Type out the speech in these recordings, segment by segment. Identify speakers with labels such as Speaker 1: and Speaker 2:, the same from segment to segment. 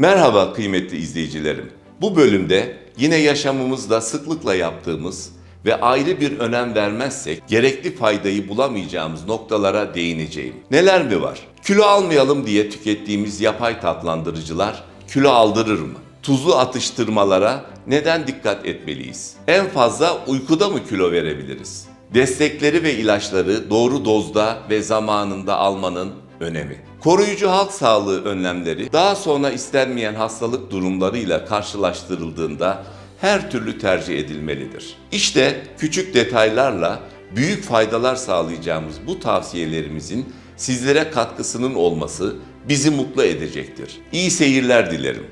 Speaker 1: Merhaba kıymetli izleyicilerim. Bu bölümde yine yaşamımızda sıklıkla yaptığımız ve ayrı bir önem vermezsek gerekli faydayı bulamayacağımız noktalara değineceğim. Neler mi var? Kilo almayalım diye tükettiğimiz yapay tatlandırıcılar kilo aldırır mı? Tuzlu atıştırmalara neden dikkat etmeliyiz? En fazla uykuda mı kilo verebiliriz? Destekleri ve ilaçları doğru dozda ve zamanında almanın önemi. Koruyucu halk sağlığı önlemleri daha sonra istenmeyen hastalık durumlarıyla karşılaştırıldığında her türlü tercih edilmelidir. İşte küçük detaylarla büyük faydalar sağlayacağımız bu tavsiyelerimizin sizlere katkısının olması bizi mutlu edecektir. İyi seyirler dilerim.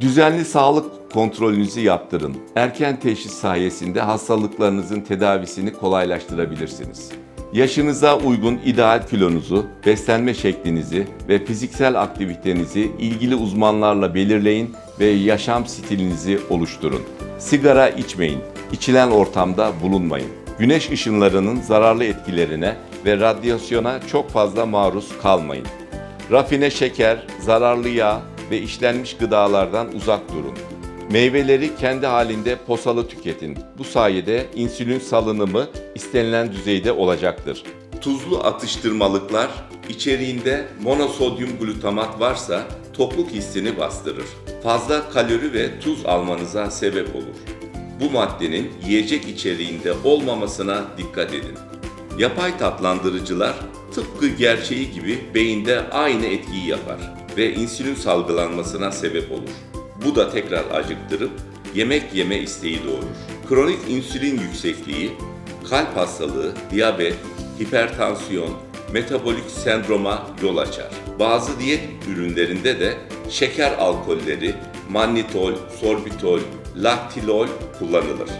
Speaker 1: Düzenli sağlık kontrolünüzü yaptırın. Erken teşhis sayesinde hastalıklarınızın tedavisini kolaylaştırabilirsiniz. Yaşınıza uygun ideal kilonuzu, beslenme şeklinizi ve fiziksel aktivitenizi ilgili uzmanlarla belirleyin ve yaşam stilinizi oluşturun. Sigara içmeyin, içilen ortamda bulunmayın. Güneş ışınlarının zararlı etkilerine ve radyasyona çok fazla maruz kalmayın. Rafine şeker, zararlı yağ ve işlenmiş gıdalardan uzak durun. Meyveleri kendi halinde posalı tüketin. Bu sayede insülin salınımı istenilen düzeyde olacaktır. Tuzlu atıştırmalıklar içeriğinde monosodyum glutamat varsa tokluk hissini bastırır. Fazla kalori ve tuz almanıza sebep olur. Bu maddenin yiyecek içeriğinde olmamasına dikkat edin. Yapay tatlandırıcılar tıpkı gerçeği gibi beyinde aynı etkiyi yapar ve insülin salgılanmasına sebep olur. Bu da tekrar acıktırıp yemek yeme isteği doğurur. Kronik insülin yüksekliği, kalp hastalığı, diyabet, hipertansiyon, metabolik sendroma yol açar. Bazı diyet ürünlerinde de şeker alkolleri, mannitol, sorbitol, laktilol kullanılır.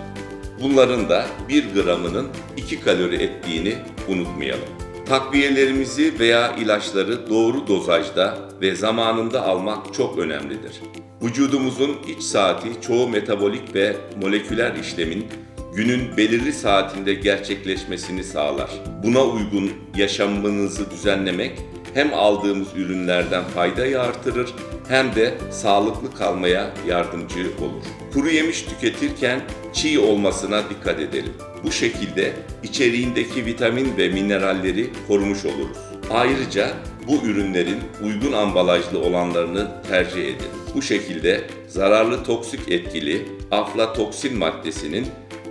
Speaker 1: Bunların da 1 gramının 2 kalori ettiğini unutmayalım. Takviyelerimizi veya ilaçları doğru dozajda ve zamanında almak çok önemlidir. Vücudumuzun iç saati çoğu metabolik ve moleküler işlemin günün belirli saatinde gerçekleşmesini sağlar. Buna uygun yaşamınızı düzenlemek hem aldığımız ürünlerden faydayı artırır hem de sağlıklı kalmaya yardımcı olur. Kuru yemiş tüketirken çiğ olmasına dikkat edelim. Bu şekilde içeriğindeki vitamin ve mineralleri korumuş oluruz. Ayrıca bu ürünlerin uygun ambalajlı olanlarını tercih edin. Bu şekilde zararlı toksik etkili aflatoksin maddesinin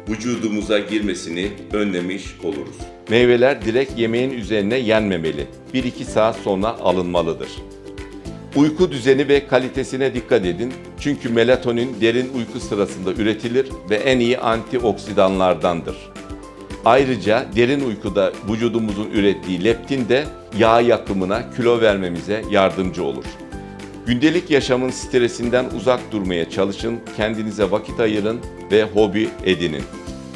Speaker 1: vücudumuza girmesini önlemiş oluruz. Meyveler direkt yemeğin üzerine yenmemeli. 1-2 saat sonra alınmalıdır. Uyku düzeni ve kalitesine dikkat edin. Çünkü melatonin derin uyku sırasında üretilir ve en iyi antioksidanlardandır. Ayrıca derin uykuda vücudumuzun ürettiği leptin de yağ yakımına, kilo vermemize yardımcı olur. Gündelik yaşamın stresinden uzak durmaya çalışın, kendinize vakit ayırın ve hobi edinin.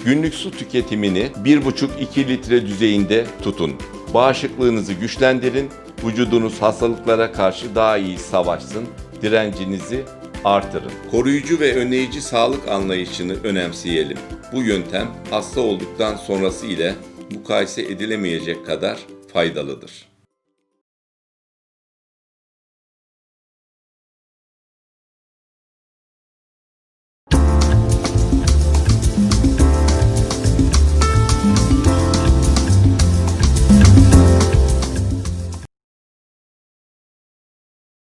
Speaker 1: Günlük su tüketimini 1,5-2 litre düzeyinde tutun. Bağışıklığınızı güçlendirin, vücudunuz hastalıklara karşı daha iyi savaşsın, direncinizi artırın. Koruyucu ve önleyici sağlık anlayışını önemseyelim. Bu yöntem hasta olduktan sonrası ile mukayese edilemeyecek kadar faydalıdır.